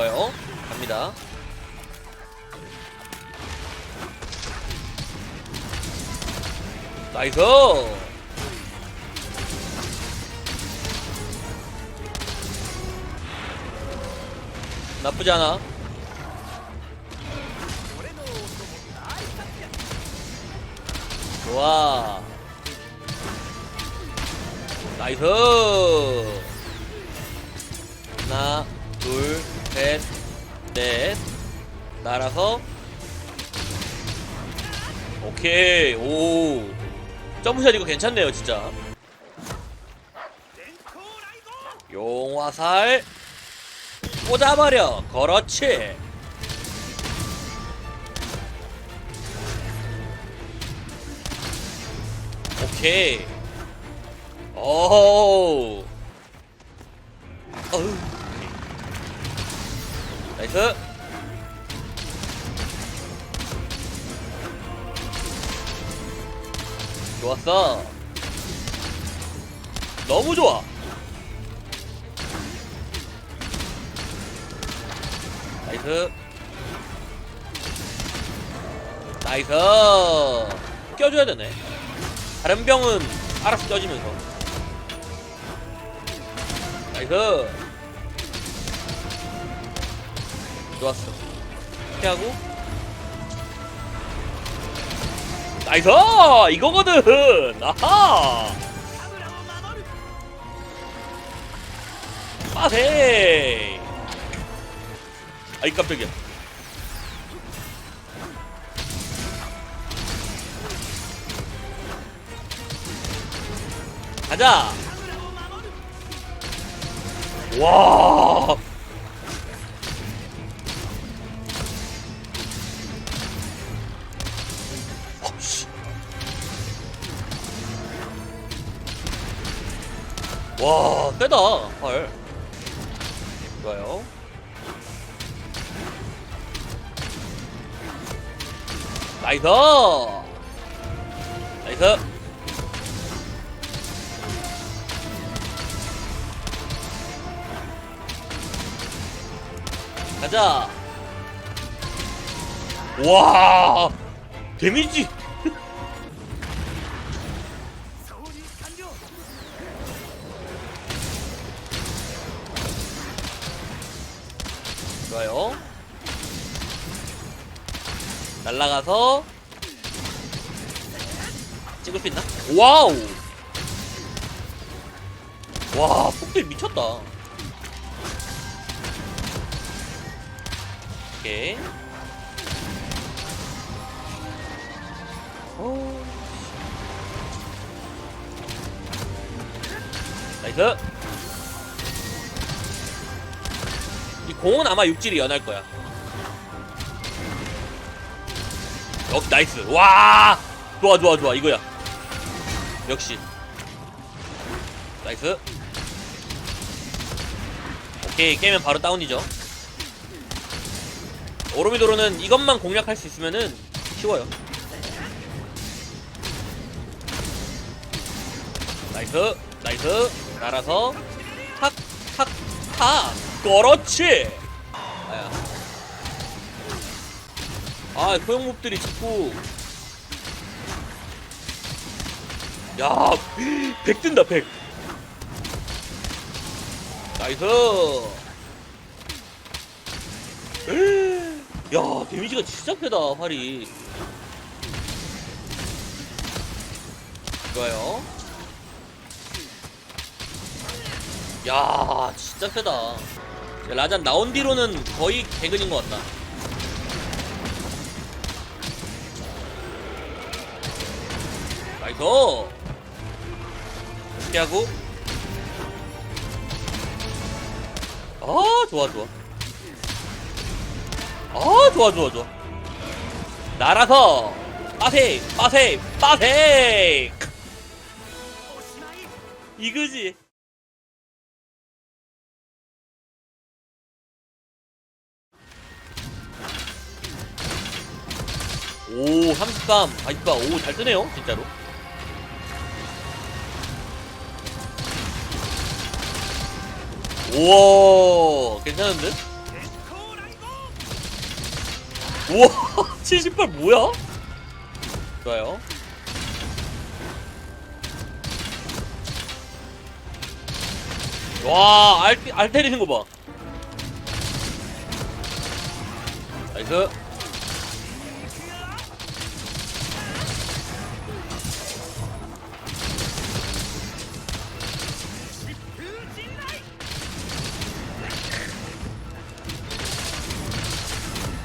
좋아요. 갑니다. 나이스! 나쁘지 않아. 좋아. 나이스! 하나, 둘, 셋, 넷. 날아서. 오케이, 오. 점프샷 이거 괜찮네요, 진짜. 용화살. 꽂아버려. 그렇지. 오케이. 오. 어우. 나이스. 좋았어. 너무 좋아. 나이스. 나이스. 껴줘야 되네. 다른 병은 알아서 껴지면서. 나이스. 좋았어. 피하고. 나이스! 이거거든! 아하! 빠세! 아이 깜짝이야. 가자! 와! 와, 세다, 헐. 좋아요. 나이스! 나이스! 가자! 와! 데미지! 날라가서 찍을 수 있나? 와우! 와, 폭들 미쳤다. 오케이. 오. 나이스. 이 공은 아마 육질이 연할 거야. 역 나이스. 와! 좋아 좋아 좋아 이거야. 역시. 나이스. 오케이 깨면 바로 다운이죠. 오로미도로는 이것만 공략할 수 있으면은 쉬워요. 나이스, 나이스, 날아서 탁, 탁, 탁, 그렇지. 아, 소형몹들이 자꾸. 야, 100 뜬다, 100. 나이스. 야 데미지가 진짜 세다 활이 좋아요 야 진짜 야, 라잔 나온 뒤로는 거의 개근인 것 같다 나이스 피하고. 아 좋아 좋아. 아 좋아 좋아 좋아. 날아서. 빠세 빠세 빠세. 이거지. 오 33 아이까 오잘 뜨네요 진짜로 우와 괜찮은데? 우와 78 뭐야? 좋아요 와알 알 때리는 거봐 나이스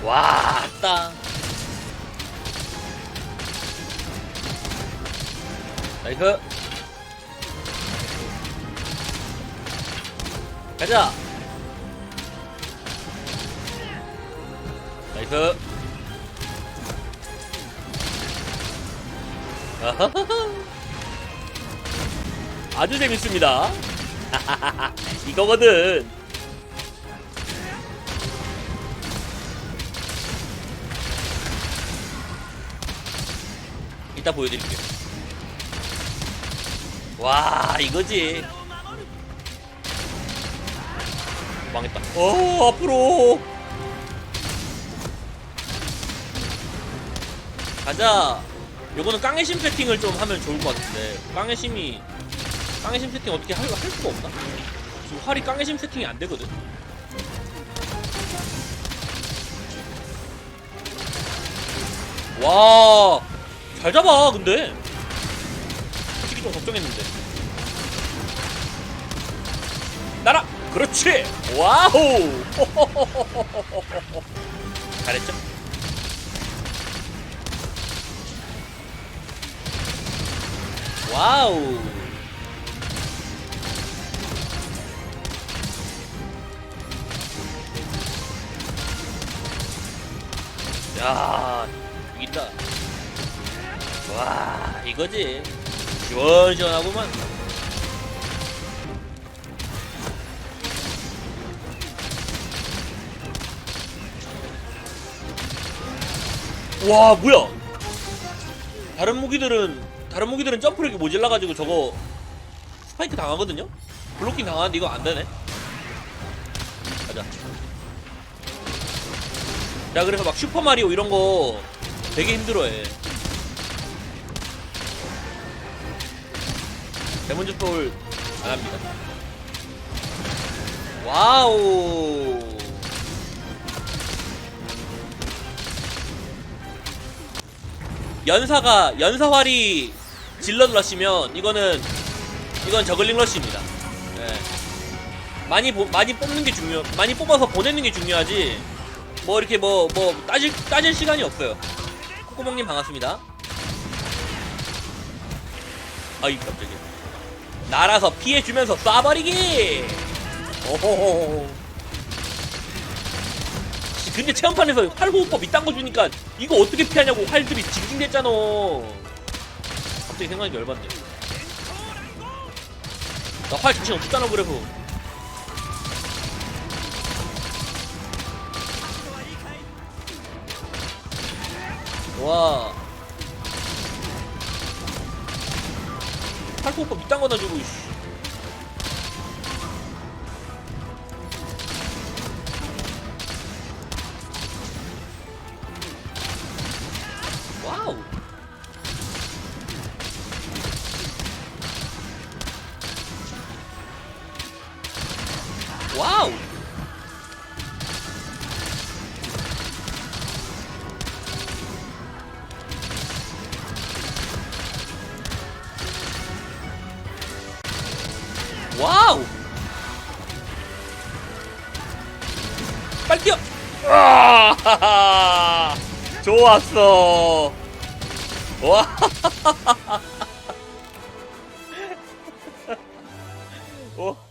와, 따. 나이스. 가자. 나이스. 아주 재밌습니다. 이거거든. 이따 보여드릴게요. 와, 이거지. 망했다. 어, 앞으로. 가자. 요거는 깡의심 세팅을 좀 하면 좋을 것 같은데. 깡의심이, 깡의심 세팅 어떻게 할, 할 수가 없나? 지금 활이 깡의심 세팅이 안 되거든. 와, 잘 잡아, 근데. 솔직히 좀 걱정했는데. 날아! 그렇지! 와우! 잘했죠? 와우! 야, 이긴다. 와, 이거지. 시원시원하구만. 와 뭐야? 다른 무기들은 다른 무기들은 점프력이 모질라가지고 저거 스파이크 당하거든요? 블로킹 당하는데 이거 안되네? 가자. 야 그래서 막 슈퍼마리오 이런거 되게 힘들어해 데몬즈 소울 안합니다 와우 연사가 연사활이 질럿 러시면 이거는 이건 저글링 러시입니다. 예. 많이 보, 많이 뽑는 게 중요. 많이 뽑아서 보내는 게 중요하지. 뭐 이렇게 뭐뭐 따질 따질 시간이 없어요. 코코몽님 반갑습니다. 아이 깜짝이야. 날아서 피해 주면서 쏴버리기. 오호호. 근데 체험판에서 활호흡법 이딴 거 주니까 이거 어떻게 피하냐고 활들이 징징댔잖아. 갑자기 생각이 열받네. 나 활 자신 없잖아 그래서. 와. 활호흡법 이딴 거다 주고. 이씨. 와우. 와우. 와우. 빨리 뛰어. 아, 좋았어. 와. 와.